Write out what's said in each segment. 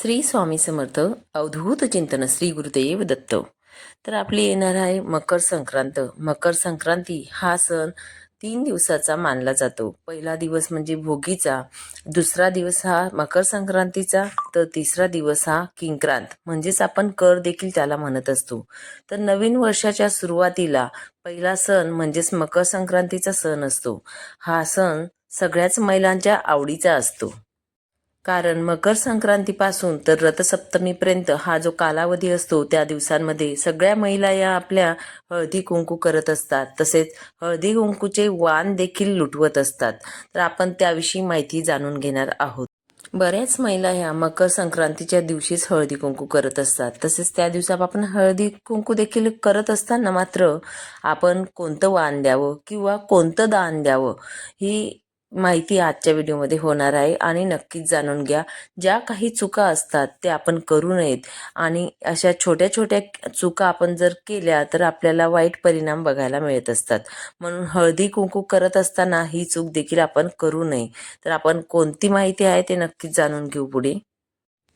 श्री स्वामी समर्थ अवधूत चिंतन श्री गुरुदेव दत्त. तर आपली येणार आहे मकर संक्रांत. मकर संक्रांती हा सण तीन दिवसाचा मानला जातो. पहिला दिवस म्हणजे भोगीचा दुसरा दिवस हा मकर संक्रांतीचा तर तिसरा दिवस हा किंक्रांत. म्हणजेच आपण कर देखील त्याला म्हणत असतो. तर नवीन वर्षाच्या सुरुवातीला पहिला सण म्हणजेच मकर संक्रांतीचा सण असतो. हा सण सगळ्याच महिलांच्या आवडीचा असतो. कारण मकर संक्रांतीपासून तर रथसप्तमीपर्यंत हा जो कालावधी असतो त्या दिवसांमध्ये सगळ्या महिला या आपल्या हळदी कुंकू करत असतात. तसेच हळदी कुंकूचे वाण देखील लुटवत असतात. तर आपण त्याविषयी माहिती जाणून घेणार आहोत. बऱ्याच महिला ह्या मकर संक्रांतीच्या दिवशीच हळदी कुंकू करत असतात. तसेच त्या दिवशी आपण हळदी कुंकू देखील करत असताना मात्र आपण कोणतं वाण द्यावं किंवा कोणतं दान द्यावं ही माहिती आजच्या व्हिडिओमध्ये होणार आहे आणि नक्कीच जाणून घ्या. ज्या काही चुका असतात त्या आपण करू नयेत. आणि अशा छोट्या छोट्या चुका आपण जर केल्या तर आपल्याला वाईट परिणाम बघायला मिळत असतात. म्हणून हळदी कुंकू करत असताना ही चूक देखील आपण करू नये. तर आपण कोणती माहिती आहे ते नक्कीच जाणून घेऊ पुढे.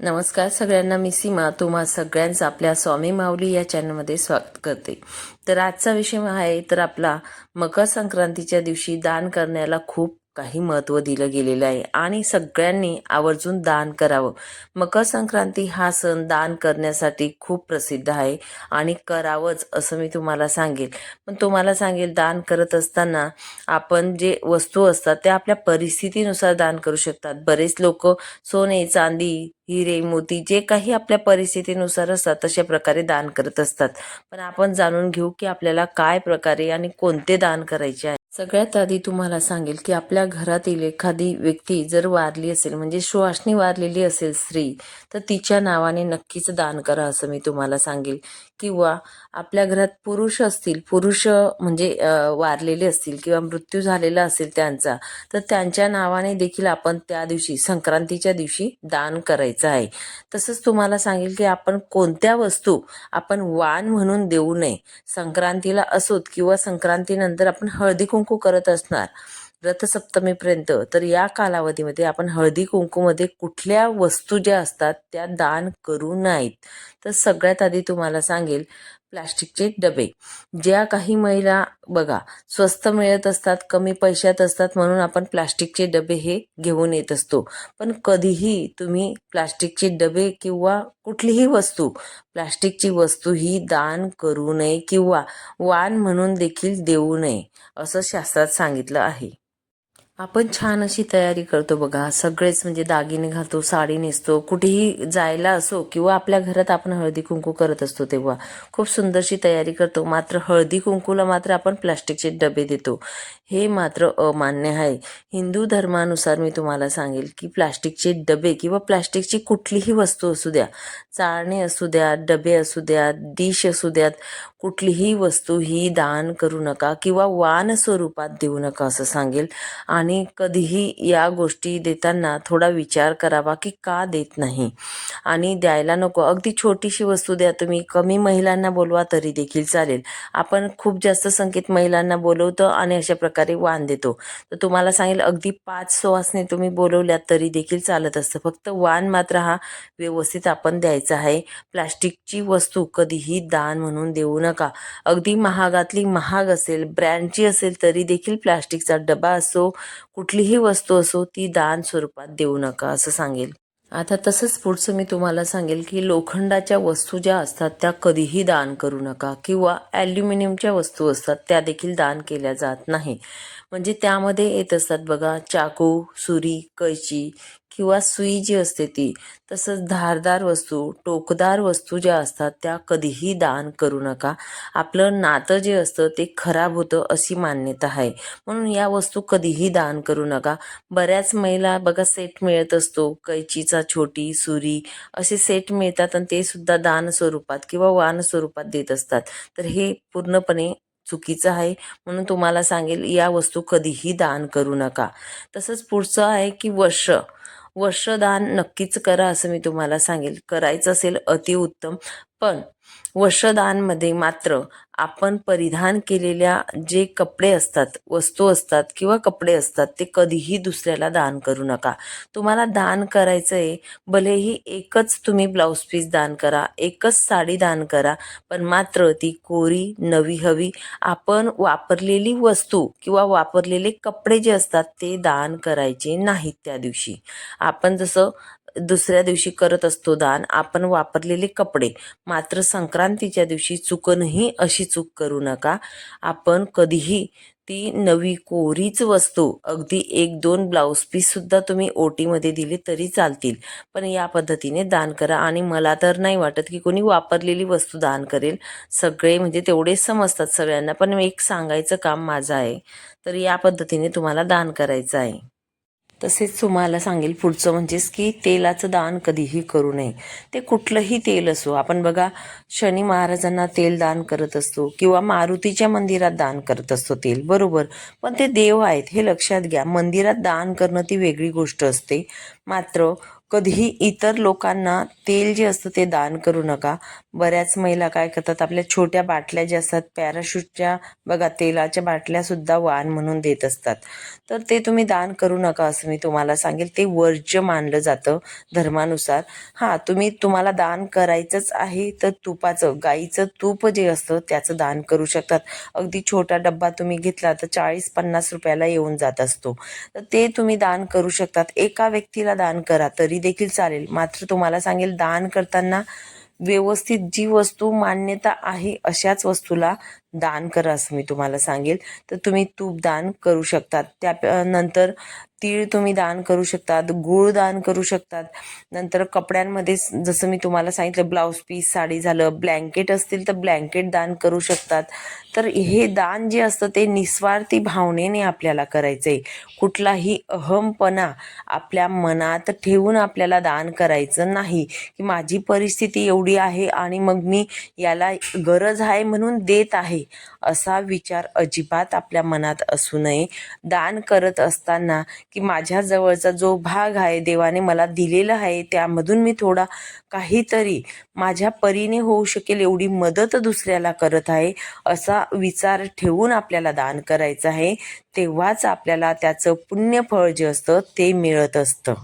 नमस्कार सगळ्यांना मी सीमा. तुम्हा सगळ्यांचं आपल्या स्वामी माऊली या चॅनलमध्ये स्वागत करते. तर आजचा विषय आहे तर आपला मकर संक्रांतीच्या दिवशी दान करण्याला खूप काही महत्त्व दिलं गेलेलं आहे. आणि सगळ्यांनी आवर्जून दान करावं. मकर संक्रांती हा सण दान करण्यासाठी खूप प्रसिद्ध आहे आणि करावंच असं मी तुम्हाला सांगेल. पण तुम्हाला सांगेल दान करत असताना आपण जे वस्तू असतात त्या आपल्या परिस्थितीनुसार दान करू शकतात. बरेच लोक सोने चांदी हिरे मोती जे काही आपल्या परिस्थितीनुसार असतात तशा प्रकारे दान करत असतात. पण आपण जाणून घेऊ की आपल्याला काय प्रकारे आणि कोणते दान करायचे आहे. सगळ्यात आधी तुम्हाला सांगेल की आपल्या घरातील एखादी व्यक्ती जर वारली असेल म्हणजे सुवासनी वारलेली असेल स्त्री तर तिच्या नावाने नक्कीच दान करा असं मी तुम्हाला सांगेल. किंवा आपल्या घरात पुरुष असतील पुरुष म्हणजे वारलेले असतील किंवा मृत्यू झालेला असेल त्यांचा तर त्यांच्या नावाने देखील आपण त्या दिवशी संक्रांतीच्या दिवशी दान करायचं आहे. तसंच तुम्हाला सांगेल की आपण कोणत्या वस्तू आपण वाण म्हणून देऊ नये. संक्रांतीला असोत किंवा संक्रांतीनंतर आपण हळदी कुंकू करत असणार रथसप्तमीपर्यंत तर या कालावधीमध्ये आपण हळदी कुंकूमध्ये कुठल्या वस्तू ज्या असतात त्या दान करू नाहीत. तर सगळ्यात आधी तुम्हाला सांगेल प्लास्टिकचे डबे. ज्या काही महिला बघा स्वस्त मिळत असतात कमी पैशात असतात म्हणून आपण प्लास्टिकचे डबे हे घेऊन येत असतो. पण कधीही तुम्ही प्लास्टिकचे डबे किंवा कुठलीही वस्तू प्लास्टिकची वस्तू ही दान करू नये किंवा वाण म्हणून देखील देऊ नये असं शास्त्रात सांगितलं आहे. आपण छान अशी तयारी करतो बघा. सगळेच म्हणजे दागिने घालतो साडी नेसतो कुठेही जायला असो किंवा आपल्या घरात आपण हळदी कुंकू करत असतो तेव्हा. खूप सुंदरशी तयारी करतो. मात्र हळदी कुंकूला मात्र आपण प्लास्टिकचे डबे देतो. हे मात्र अमान्य आहे. हिंदू धर्मानुसार मी तुम्हाला सांगेल की प्लास्टिकचे डबे किंवा प्लास्टिकची कुठलीही वस्तू असू द्या. चाळणे असू द्या डबे असू द्या डिश असू द्यात कुठलीही वस्तू ही दान करू नका किंवा वान स्वरूपात देऊ नका असं सांगेल. आणि कधीही या गोष्टी देताना थोडा विचार करावा की का देत नाही. आणि द्यायला नको. अगदी छोटीशी वस्तू द्या. तुम्ही कमी महिलांना बोलवा तरी देखील चालेल. आपण खूप जास्त संख्येत महिलांना बोलवतो आणि अशा प्रकारे वाण देतो. तर तुम्हाला सांगेल अगदी पाच सुवासने तुम्ही बोलवल्यात तरी देखील चालत असतं. फक्त वाण मात्र हा व्यवस्थित आपण द्यायचा आहे. प्लास्टिकची वस्तू कधीही दान म्हणून देऊ नका. नका. अगदी महागातली महाग असेल ब्रँडची असेल तरी देखील प्लास्टिकचा डबा असो कुठलीही वस्तू असो ती दान स्वरूपात देऊ नका असं सांगेल. आता तसंच पुढचं मी तुम्हाला सांगेल की लोखंडाच्या वस्तू ज्या असतात त्या कधीही दान करू नका किंवा ॲल्युमिनियमच्या वस्तू असतात त्या देखील दान केल्या जात नाही. म्हणजे त्यामध्ये येत असतात बघा चाकू सुरी कैची किंवा सुई जी असते ती तसंच धारदार वस्तू टोकदार वस्तू ज्या असतात त्या कधीही दान करू नका. आपलं नातं जे असतं ते खराब होतं अशी मान्यता आहे. म्हणून या वस्तू कधीही दान करू नका. बऱ्याच महिला बघा सेट मिळत असतो. कैचीचा छोटी सुरी असे सेट मिळतात आणि ते सुद्धा दान स्वरूपात किंवा वान स्वरूपात देत असतात. तर हे पूर्णपणे चुकीचं आहे. म्हणून तुम्हाला सांगेल या वस्तू कधीही दान करू नका. तसंच पुढचं आहे की वर्ष. वर्षदान नक्कीच करा असं मी तुम्हाला सांगेल. करायचं असेल अतिउत्तम. पण वर्षदानमध्ये मात्र आपण परिधान केलेल्या जे कपडे असतात वस्तू असतात किंवा कपडे असतात ते कधीही दुसऱ्याला दान करू नका. तुम्हाला दान करायचं आहे भलेही एकच तुम्ही ब्लाऊज पीस दान करा एकच साडी दान करा पण मात्र ती कोरी नवी हवी आपण वापरलेली वस्तू किंवा वापरलेले कपडे जे असतात ते दान करायचे नाहीत त्या दिवशी. आपण जसं दुसऱ्या दिवशी करत असतो दान आपण वापरलेले कपडे. मात्र संक्रांतीच्या दिवशी चुकूनही अशी चूक करू नका. आपण कधीही ती नवी कोरीच वस्तू अगदी एक दोन ब्लाऊज पीससुद्धा तुम्ही ओटीमध्ये दिले तरी चालतील. पण या पद्धतीने दान करा आणि मला तर नाही वाटत की कोणी वापरलेली वस्तू दान करेल. सगळे म्हणजे तेवढे समजतात सगळ्यांना पण एक सांगायचं काम माझं आहे. तर या पद्धतीने तुम्हाला दान करायचं आहे. तसेच तुम्हाला सांगेल पुढचं म्हणजेच की तेलाचं दान कधीही करू नये. ते कुठलंही तेल असो. आपण बघा शनी महाराजांना तेल दान करत असतो किंवा मारुतीच्या मंदिरात दान करत असतो तेल. बरोबर. पण ते देव आहेत हे लक्षात घ्या. मंदिरात दान करणं ती वेगळी गोष्ट असते. मात्र कधीही इतर लोकांना तेल जे असतं ते दान करू नका. बऱ्याच महिला काय करतात आपल्या छोट्या बाटल्या ज्या असतात पॅराशूटच्या बघा तेलाच्या बाटल्यासुद्धा वाण म्हणून देत असतात. तर ते तुम्ही दान करू नका असं मी तुम्हाला सांगेल. ते वर्ज्य मानलं जातं धर्मानुसार. हां तुम्ही तुम्हाला दान करायचंच आहे तर तुपाचं गाईचं तूप जे असतं त्याचं दान करू शकतात. अगदी छोटा डब्बा तुम्ही घेतला तर चाळीस पन्नास रुपयाला येऊन जात असतो. तर ते तुम्ही दान करू शकतात. एका व्यक्तीला दान करा तरी देखील चालेल. मात्र तुम्हाला सांगेल दान करताना व्यवस्थित जी वस्तू मान्यता आहे अशाच वस्तूला दान करा असं मी तुम्हाला सांगेल. तर तुम्ही तूप दान करू शकतात. त्या नंतर तीळ तुम्ही दान करू शकतात गूळ दान करू शकतात. नंतर कपड्यांमध्ये जसं मी तुम्हाला सांगितलं ब्लाऊज पीस साडी झालं ब्लँकेट असतील तर ब्लँकेट दान करू शकतात. तर हे दान जे असतं ते निस्वार्थी भावनेने आपल्याला करायचं आहे कुठलाही अहमपणा आपल्या मनात ठेवून आपल्याला दान करायचं नाही. की माझी परिस्थिती एवढी आहे आणि मग मी याला गरज आहे म्हणून देत आहे. असा विचार अजिबात आपल्या मनात असू नये. दान करत असताना की माझ्याजवळचा जो भाग आहे देवाने मला दिलेला आहे त्यामधून मी थोडा काहीतरी माझ्या परीने होऊ शकेल एवढी मदत दुसऱ्याला करत आहे असा विचार ठेवून आपल्याला दान करायचं आहे. तेव्हाच आपल्याला त्याचं पुण्यफळ जे असतं ते मिळत असतं.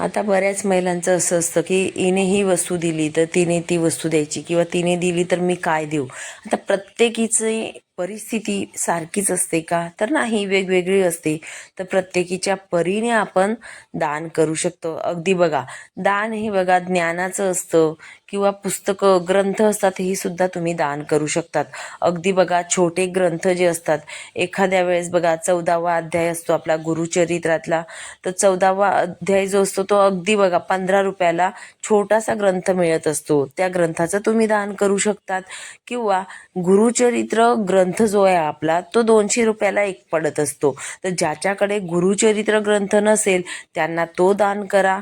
आता बऱ्याच महिलांचं असं असतं की हिने ही वस्तू दिली तर तिने ती वस्तू द्यायची किंवा तिने दिली तर मी काय देऊ? आता प्रत्येकीचे परिस्थिती सारखीच असते का? तर नाही वेगवेगळी असते. तर प्रत्येकीच्या परीने आपण दान करू शकतो. अगदी बघा दान हे बघा ज्ञानाचं असतं किंवा पुस्तकं ग्रंथ असतात ही सुद्धा तुम्ही दान करू शकतात. अगदी बघा छोटे ग्रंथ जे असतात एखाद्या वेळेस बघा चौदावा अध्याय असतो आपला गुरुचरित्रातला. तर चौदावा अध्याय जो असतो तो अगदी बघा पंधरा रुपयाला छोटासा ग्रंथ मिळत असतो. त्या ग्रंथाचं तुम्ही दान करू शकतात. किंवा गुरुचरित्र ग्रंथ जो आहे आपला तो दोनशे रुपयाला एक पडत असतो. तर ज्याच्याकडे गुरुचरित्र ग्रंथ नसेल त्यांना तो दान करा.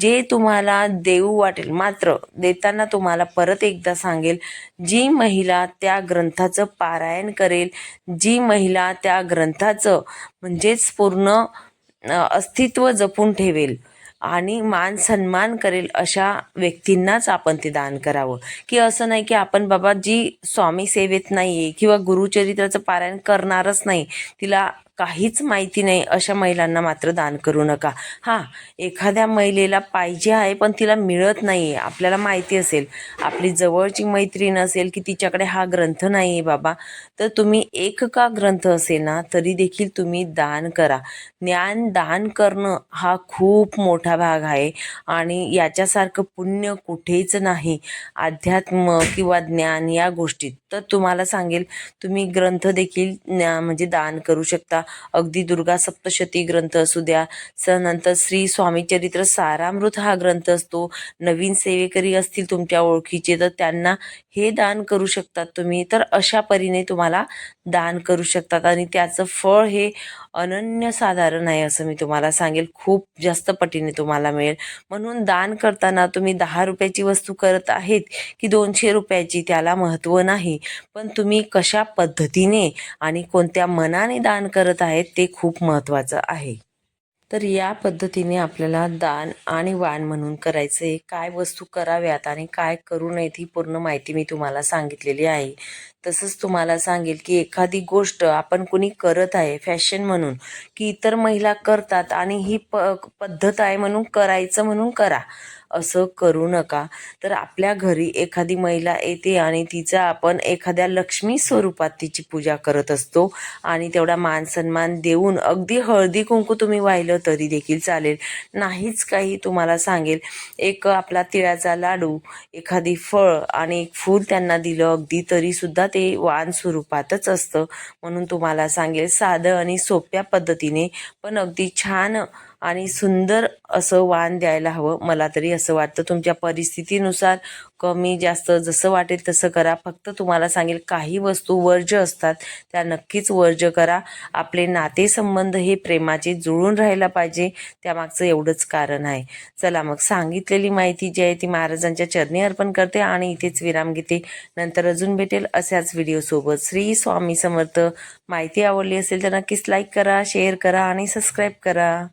जे तुम्हाला देऊ वाटेल मात्र देताना तुम्हाला परत एकदा सांगेल जी महिला त्या ग्रंथाचं पारायण करेल जी महिला त्या ग्रंथाचं म्हणजेच पूर्ण अस्तित्व जपून ठेवेल आणि मान सन्मान करेल अशा व्यक्तींनाच आपण ते दान करावं. की असं नाही की आपण बाबा जी स्वामी सेवेत नाही आहे किंवा गुरुचरित्राचं पारायण करणारच नाही तिला काहीच माहिती नाही अशा महिलांना मात्र दान करू नका. हां एखाद्या महिलेला पाहिजे आहे पण तिला मिळत नाही आहे आपल्याला माहिती असेल. आपली जवळची मैत्रीण असेल की तिच्याकडे हा ग्रंथ नाही आहे बाबा. तर तुम्ही एक का ग्रंथ असेल ना तरी देखील तुम्ही दान करा. ज्ञान दान करणं हा खूप मोठा भाग आहे आणि याच्यासारखं पुण्य कुठेच नाही. अध्यात्म किंवा ज्ञान या गोष्टीत. तर तुम्हाला सांगेल तुम्ही ग्रंथ देखील म्हणजे दान करू शकता. अगदी दुर्गा सप्तशती ग्रंथ असू द्या. स नंतर श्री स्वामी चरित्र सारामृत हा ग्रंथ असतो. नवीन सेवेकरी असतील तुमच्या ओळखीचे तर त्यांना हे दान करू शकतात तुम्ही. तर अशा परीने तुम्हाला दान करू शकतात आणि त्याचं फळ हे अनन्यसाधारण आहे असं मी तुम्हाला सांगेल. खूप जास्त पटीने तुम्हाला मिळेल. म्हणून दान करताना तुम्ही दहा रुपयाची वस्तू करत आहेत की दोनशे रुपयाची त्याला महत्त्व नाही. पण तुम्ही कशा पद्धतीने आणि कोणत्या मनाने दान करत आहेत ते खूप महत्त्वाचं आहे. तर या पद्धतीने आपल्याला दान आणि वाण म्हणून करायचं आहे काय वस्तू कराव्यात आणि काय करू नयेत ही पूर्ण माहिती मी तुम्हाला सांगितलेली आहे. तसंच तुम्हाला सांगेल की एखादी गोष्ट आपण कुणी करत आहे फॅशन म्हणून की इतर महिला करतात आणि ही प पद्धत आहे म्हणून करायचं म्हणून करा. असं करू नका. तर आपल्या घरी एखादी महिला येते आणि तिचा आपण एखाद्या लक्ष्मी स्वरूपात तिची पूजा करत असतो आणि तेवढा मान सन्मान देऊन अगदी हळदी कुंकू तुम्ही वाहिलं तरी देखील चालेल. नाहीच काही तुम्हाला सांगेल. एक आपला तिळाचा लाडू एखादी फळ आणि एक फूल त्यांना दिलं अगदी तरीसुद्धा ते वाण स्वरूपातच असतं. म्हणून तुम्हाला सांगेल साधं आणि सोप्या पद्धतीने पण अगदी छान आणि सुंदर असं वाण द्यायला हवं. मला तरी असं वाटतं. तुमच्या परिस्थितीनुसार कमी जास्त जसं वाटेल तसं करा. फक्त तुम्हाला सांगेल काही वस्तू वर्ज असतात त्या नक्कीच वर्ज करा. आपले नातेसंबंध हे प्रेमाचे जुळून राहायला पाहिजे. त्यामागचं एवढंच कारण आहे. चला मग सांगितलेली माहिती जी आहे ती महाराजांच्या चरणी अर्पण करते आणि इथेच विराम घेते. नंतर अजून भेटेल अशाच व्हिडिओसोबत श्री स्वामी समर्थ. माहिती आवडली असेल तर नक्कीच लाईक करा शेअर करा आणि सबस्क्राईब करा.